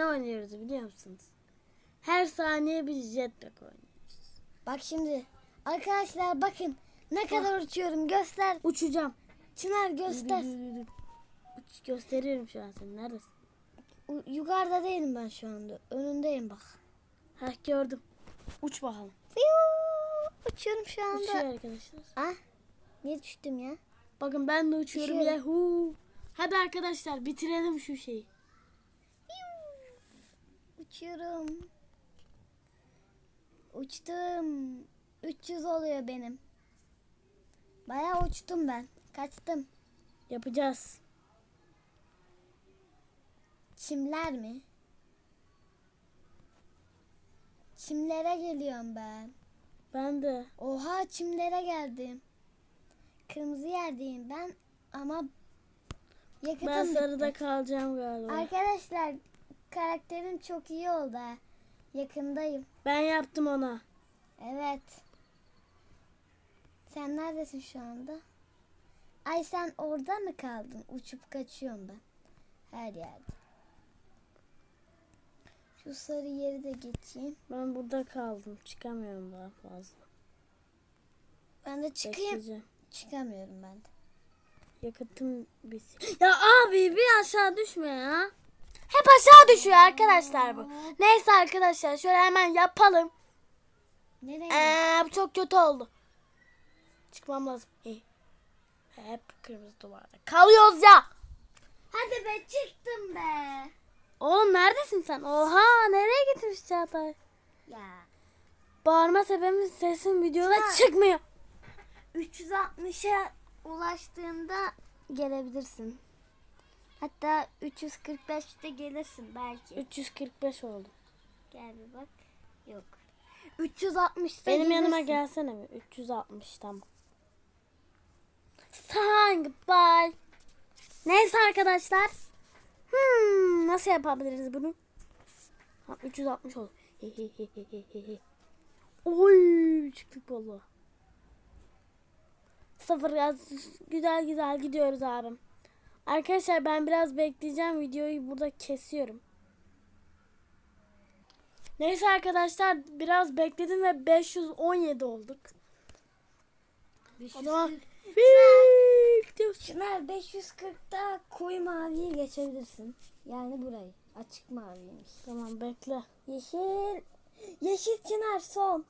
ne oynuyoruz biliyor musunuz? Her saniye bir jetpack oynuyoruz. Bak şimdi. Arkadaşlar bakın. Ne kadar uçuyorum göster. Uçacağım. Çınar göster. Uç, gösteriyorum şu an seni. Neredesin? U- yukarıda değilim ben şu anda. Önündeyim bak. Heh gördüm. Uç bakalım. Fiyuu, Uçuyorum şu anda. Uçuyor arkadaşlar. Ah, niye düştüm ya? Bakın ben de uçuyorum Uçuyorum. ya. Hu. Hadi arkadaşlar bitirelim şu şeyi. Uçuyorum. Uçtum. 300 oluyor benim. Bayağı uçtum ben. Kaçtım. Yapacağız. Çimler mi? Çimlere geliyorum ben. Ben de. Oha çimlere geldim. Kırmızı yerdeyim ben ama yakıtım Ben bitti. sarıda kalacağım galiba. Arkadaşlar karakterim çok iyi oldu. Yakındayım. Ben yaptım ona. Evet. Sen neredesin şu anda? Ay sen orada mı kaldın? Uçup kaçıyorum ben. Her yerde. Şu sarı yeri de geçeyim. Ben burada kaldım. Çıkamıyorum daha fazla. Ben de çıkayım. Bekleyeceğim. Çıkamıyorum ben de. Yakıtım bitsin. Ya abi bir aşağı düşme ya. Hep aşağı düşüyor arkadaşlar bu. Neyse arkadaşlar şöyle hemen yapalım. Nereye? Ee, bu çok kötü oldu. Çıkmam lazım. İyi. Hep kırmızı duvarda. Kalıyoruz ya. Hadi be çıktım be. Oğlum neredesin sen? Oha nereye gitmiş Çağatay? Ya. Bağırma sebebim sesin videoda Ha. çıkmıyor. 360'a ulaştığında gelebilirsin. Hatta 345'te gelirsin belki. 345 oldu. Gel bir bak. Yok. 360'ta Benim yanıma gelirsin. gelsene mi? 360 tamam. Saying goodbye. Neyse arkadaşlar. Hmm, nasıl yapabiliriz bunu? Ha, 360 oldu. Oy çıktık valla. Sıfır gaz güzel güzel gidiyoruz abim. Arkadaşlar ben biraz bekleyeceğim. Videoyu burada kesiyorum. Neyse arkadaşlar biraz bekledim ve 517 olduk. O zaman. Çınar 540'ta koyu maviye geçebilirsin. Yani burayı. Açık maviymiş. Tamam bekle. Yeşil. Yeşil çınar son.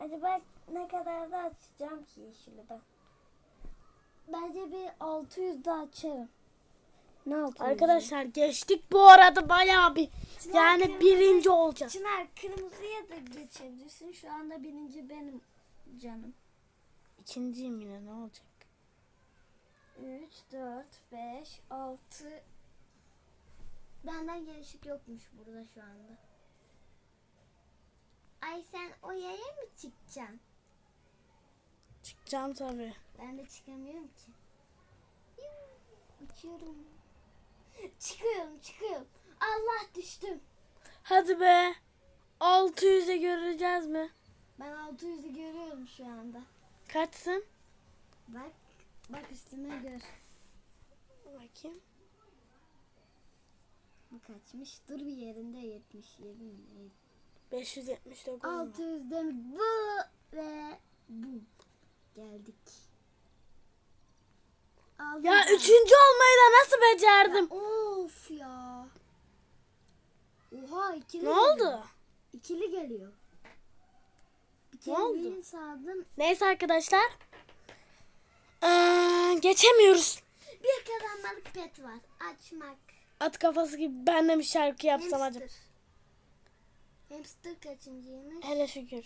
Bak ne kadar da açacağım ki yeşili ben. Bence bir 600 da açarım. Ne 600? Arkadaşlar geçtik bu arada bayağı bir Çınar yani kırmızı- birinci olacağız. Çınar kırmızıya da geçebilirsin. Şu anda birinci benim canım. İkinciyim yine ne olacak? 3, 4, 5, 6. Benden gelişik yokmuş burada şu anda. Ay sen o yaya mı çıkacaksın? Çıkacağım tabii. Ben de çıkamıyorum ki. Uçuyorum. Çıkıyorum çıkıyorum. Allah düştüm. Hadi be. 600'e göreceğiz mi? Ben 600'ü görüyorum şu anda. Kaçsın? Bak bak üstüme gör. Bakayım. Bu kaçmış? Dur bir yerinde 77 mi? 579 mu? 600'de mi? Bu ve bu. Geldik. Aldım Ya ben. üçüncü olmayı da nasıl becerdim? Of ya. Oha ikili Ne geliyor. oldu? İkili geliyor. Bir Ne oldu? Neyse arkadaşlar. Ee, geçemiyoruz. Bir kazanmalık pet var. Açmak. At kafası gibi ben de bir şarkı yapsam Hamster. acaba. Hamster kaçıncıymış? Hele şükür.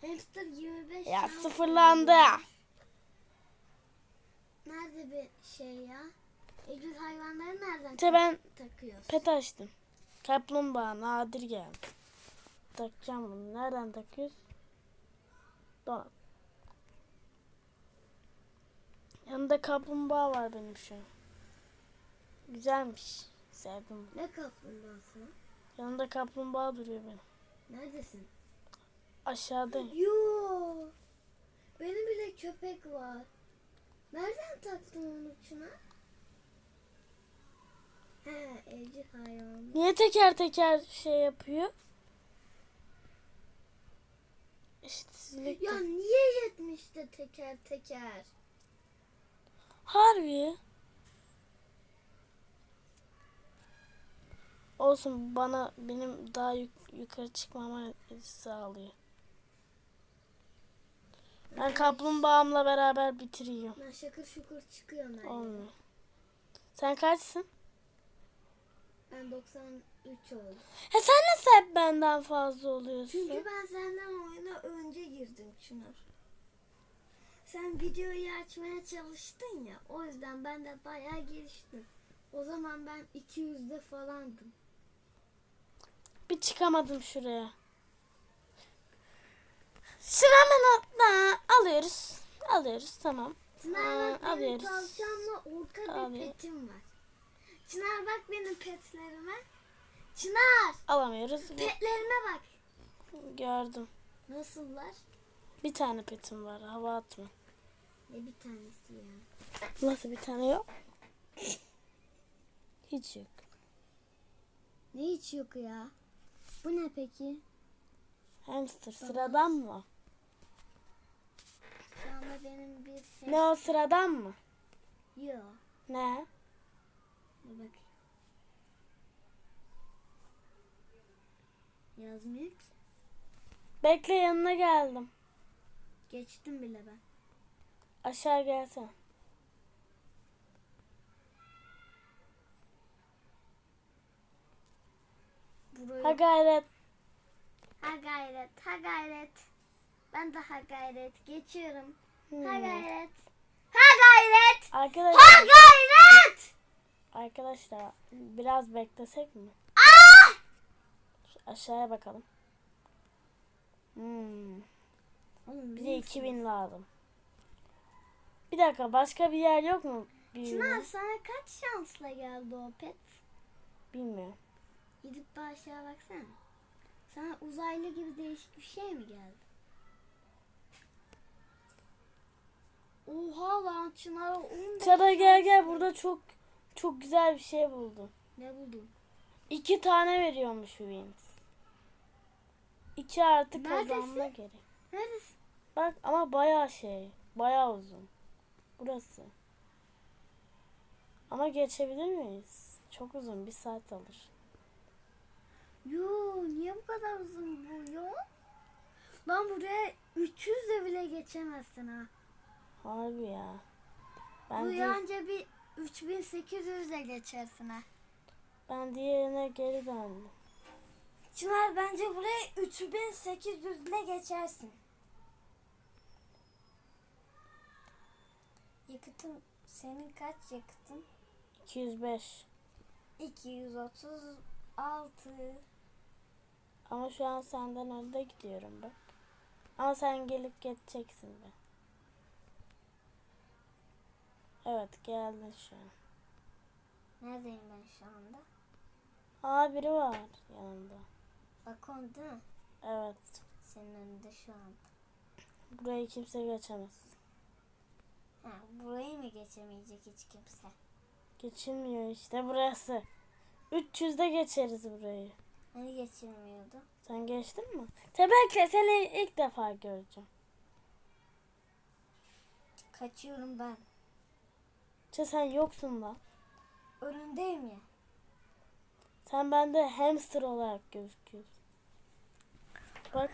Hamster 25. Ya sıfırlandı. veriyor. Nerede bir şey ya? Evcil hayvanları nereden İşte ben takıyoruz? pet açtım. Kaplumbağa nadir geldi. Takacağım bunu. Nereden takıyoruz? Dolap. Yanında kaplumbağa var benim şu an. Güzelmiş. Sevdim. Ne kaplumbağası? Yanında kaplumbağa duruyor benim. Neredesin? Aşağıdayım. Yo. Benim bile köpek var. Nereden taktın onu Çınar? He evcil hayvan. Niye teker teker şey yapıyor? Eşitsizlik. Ya niye yetmişti teker teker? Harbi. Olsun bana benim daha yuk- yukarı çıkmama sağlıyor. Ben kaplumbağamla beraber bitiriyorum. Ben şakır şukur çıkıyorum yere. Olmuyor. Sen kaçsın? Ben 93 oldum. He sen nasıl hep benden fazla oluyorsun? Çünkü ben senden oyuna önce girdim Çınar. Sen videoyu açmaya çalıştın ya. O yüzden ben de bayağı geliştim. O zaman ben 200'de falandım. Bir çıkamadım şuraya. Şuramın atla. Alıyoruz. Alıyoruz tamam. Çınar bak Aa, benim alıyoruz. tavşanla orta bir petim var. Çınar bak benim petlerime. Çınar Alamıyoruz. petlerime bak. Gördüm. Nasıllar? Bir tane petim var. Hava atma. Ne bir tanesi ya. Nasıl bir tane yok? Hiç yok. Ne hiç yok ya. Bu ne peki? Hamster sıradan mı? Anda benim bir şey Ne o sıradan mı? yok. Ne? Dur bak. Yazmıyor ki. Bekle yanına geldim. Geçtim bile ben. Aşağı gelsene. Burayı. Ha gayret. Ha gayret, ha gayret. Ben de ha gayret. Geçiyorum. Hmm. Ha gayret. Ha gayret. Arkadaşlar, Ha gayret. arkadaşlar biraz beklesek mi? Ah! Şu aşağıya bakalım. Hmm. Oğlum Bize 2000 lazım. Bir dakika başka bir yer yok mu? Çınar sana kaç şansla geldi o pet? Bilmiyorum. Gidip aşağı baksana. Sana uzaylı gibi değişik bir şey mi geldi? Oha lan Çınar'a 15 Çada gel gel burada çok çok güzel bir şey buldum. Ne buldun? İki tane veriyormuş Wins. İki artı Neredesin? kazanma gerek. Neredesin? Bak ama bayağı şey. Bayağı uzun. Burası. Ama geçebilir miyiz? Çok uzun. Bir saat alır. Yo niye bu kadar uzun bu yol? Lan buraya 300 de bile geçemezsin ha. Harbi ya. Ben Ben, di- Buraya anca bir 3800 de geçersin ha. ben diğerine geri döndüm. Çınar bence buraya 3800 ile geçersin. Yakıtın senin kaç yakıtın? 205. 236. Ama şu an senden önde gidiyorum bak. Ama sen gelip geçeceksin be. Evet geldin şu an. Neredeyim ben şu anda? Aa biri var yanımda. Bakon değil mi? Evet. Senin önünde şu anda. Burayı kimse geçemez. Ha, burayı mı geçemeyecek hiç kimse? Geçilmiyor işte burası. 300'de geçeriz burayı. Hani geçilmiyordu? Sen geçtin mi? Tebekle seni ilk defa göreceğim. Kaçıyorum ben. Çe sen yoksun lan. Önündeyim ya. Sen bende hamster olarak gözüküyorsun. Bak.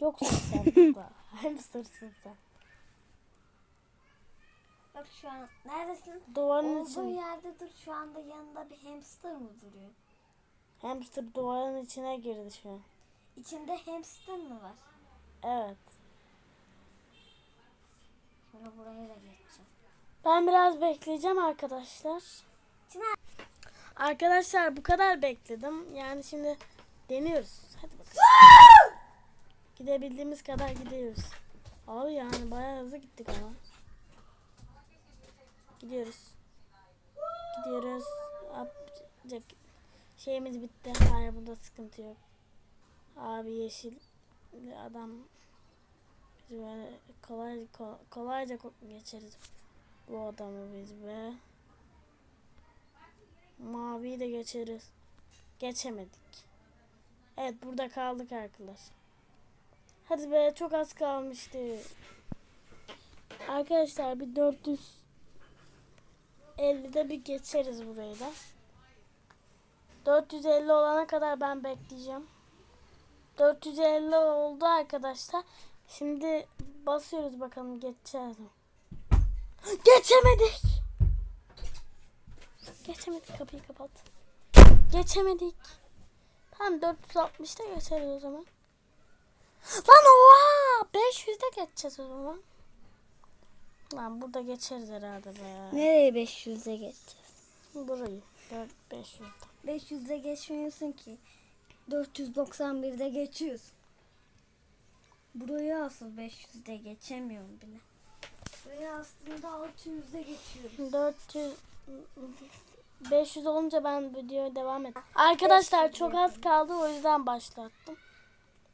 Yoksun sen burada. Hamstersın sen. Bak şu an neredesin? Duvarın Olduğu için. yerde dur. Şu anda yanında bir hamster mı duruyor? Hamster duvarın içine girdi şu an. İçinde hamster mi var? Evet. Şimdi buraya da geçeceğim. Ben biraz bekleyeceğim arkadaşlar. Arkadaşlar bu kadar bekledim. Yani şimdi deniyoruz. Hadi bakalım. Gidebildiğimiz kadar gidiyoruz. Abi yani bayağı hızlı gittik ama. Gidiyoruz. Gidiyoruz. Yapacak şeyimiz bitti. Hayır burada sıkıntı yok. Abi yeşil adam böyle kolay, kolay- kolayca ko- geçeriz bu adamı biz be. Maviyi de geçeriz. Geçemedik. Evet burada kaldık arkadaşlar. Hadi be çok az kalmıştı. Arkadaşlar bir 450'de bir geçeriz burayı da. 450 olana kadar ben bekleyeceğim. 450 oldu arkadaşlar. Şimdi basıyoruz bakalım geçeceğiz mi? Geçemedik. Geçemedik kapıyı kapat. Geçemedik. Tamam 460'da geçeriz o zaman. Lan oha 500'de geçeceğiz o zaman. Lan burada geçeriz herhalde be. Nereye 500'e geçeceğiz? Burayı 4 500'de. 500'e geçmiyorsun ki. 491'de geçiyorsun. Burayı asıl 500'de geçemiyorum bile. Burayı aslında 600'de geçiyoruz. 400 500 olunca ben videoya devam et. Arkadaşlar 500 çok az kaldı o yüzden başlattım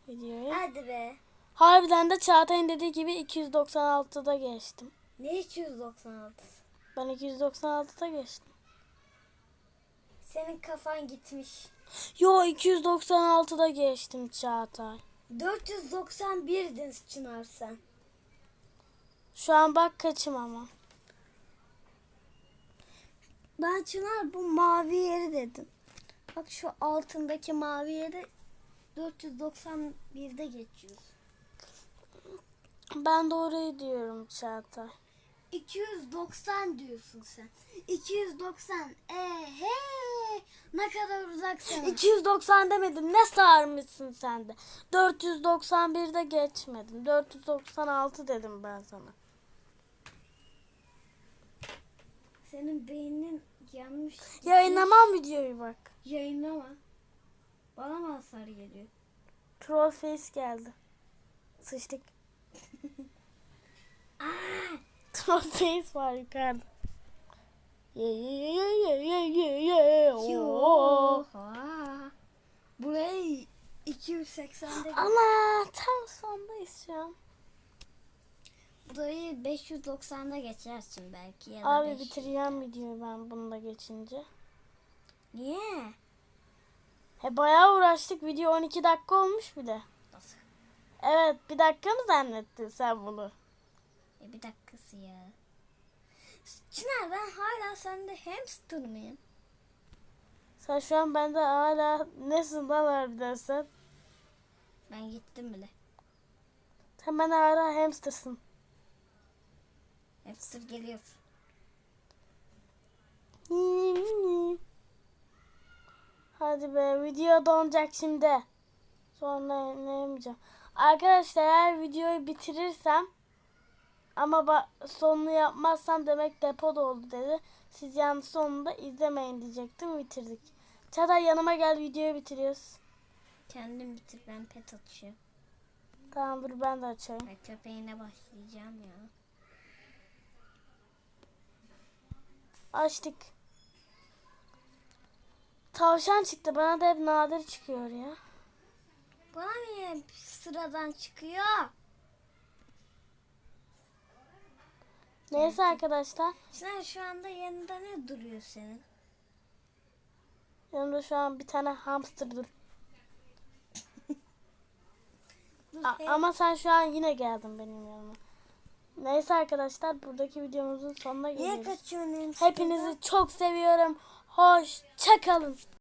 videoyu. Hadi be. Harbiden de Çağatay'ın dediği gibi 296'da geçtim. Ne 296? Ben 296'da geçtim. Senin kafan gitmiş. Yo 296'da geçtim Çağatay. 491'din Çınar sen. Şu an bak kaçım ama. Ben Çınar bu mavi yeri dedim. Bak şu altındaki mavi yeri 491'de geçiyoruz. Ben doğruyu diyorum Çağatay. 290 diyorsun sen. 290. Ehe ne kadar uzaksın. 290 demedim. Ne sarmışsın sen de. 491'de geçmedim. 496 dedim ben sana. Senin beynin yanmış. Yayınlamam videoyu bak. Yayınlama. Bana mı hasar geliyor? Troll face geldi. Sıçtık. Troll face var yukarıda. Oha. Burayı 280'de Ama tam sondayız şu an. Burayı 590'da geçersin belki ya da Abi 500. bitireceğim videoyu ben bununla geçince. Niye? He bayağı uğraştık. Video 12 dakika olmuş bile. Nasıl? Evet bir dakika mı zannettin sen bunu? E bir dakikası ya. Çınar ben hala sende hamster mıyım? Sen şu an bende hala nesin lan harbiden sen? Ben gittim bile. Sen bende hala hamstersın. Hamster geliyor. Hadi be video donacak şimdi. Sonra ne yapacağım? Arkadaşlar eğer videoyu bitirirsem ama sonunu yapmazsam demek depo doldu dedi. Siz yani sonunu da izlemeyin diyecektim bitirdik. Çağatay yanıma gel videoyu bitiriyoruz. Kendim bitir ben pet atışıyorum. Tamam dur ben de açayım. Ben köpeğine başlayacağım ya. Açtık. Tavşan çıktı bana da hep nadir çıkıyor ya. Bana niye sıradan çıkıyor? Neyse arkadaşlar. Çınar şu anda yanında ne duruyor senin? Yanımda şu an bir tane hamster dur. A- ama sen şu an yine geldin benim yanıma. Neyse arkadaşlar buradaki videomuzun sonuna Niye geliyoruz. kaçıyorsun hamsterdan? Hepinizi çok seviyorum. Hoşça kalın.